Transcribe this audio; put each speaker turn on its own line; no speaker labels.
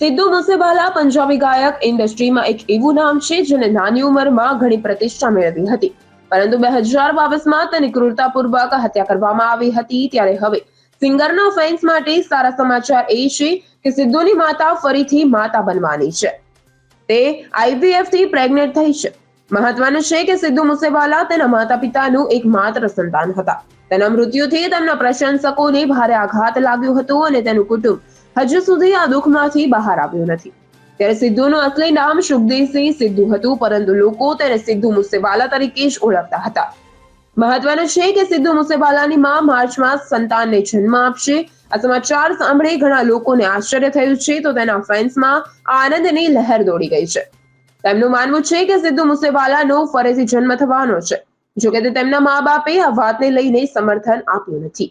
સિદ્ધુ મુસેવાલા પંજાબી ગાયક ઇન્ડસ્ટ્રીમાં એક એવું નામ છે જેને નાની ઉંમરમાં ઘણી પ્રતિષ્ઠા મેળવી હતી. પરંતુ બે હજાર બાવીસમાં તેની ક્રૂરતાપૂર્વક હત્યા કરવામાં આવી હતી. ત્યારે હવે સિંગરના ફેન્સ માટે સારા સમાચાર એ છે કે સિદ્ધુની માતા ફરીથી માતા બનવાની છે. તે આઈવીએફથી પ્રેગ્નેન્ટ થઈ છે. મહત્વનું છે કે સિદ્ધુ મુસેવાલા તેના માતા પિતાનું એકમાત્ર સંતાન હતા. તેના મૃત્યુથી તેમના પ્રશંસકોને ભારે આઘાત લાગ્યો હતો અને તેનું કુટુંબ હજુ સુધી આ દુઃખમાંથી બહાર આવ્યું નથી. ત્યારે સિદ્ધુનું અસલી નામ શુભદેવસિંહ સિદ્ધુ હતું, પરંતુ લોકો તેને સિદ્ધુ મુસેવાલા તરીકે જ ઓળખતા હતા. મહત્વનું છે કે સિદ્ધુ મુસેવાલાની માં માર્ચમાં સંતાનને જન્મ આપશે. આ સમાચાર સાંભળી ઘણા લોકોને આશ્ચર્ય થયું છે, તો તેના ફેન્સમાં આનંદની લહેર દોડી ગઈ છે. તેમનું માનવું છે કે સિદ્ધુ મુસેવાલાનો ફરીથી જન્મ થવાનો છે, જોકે તે તેમના મા બાપે આ વાતને લઈને સમર્થન આપ્યું નથી.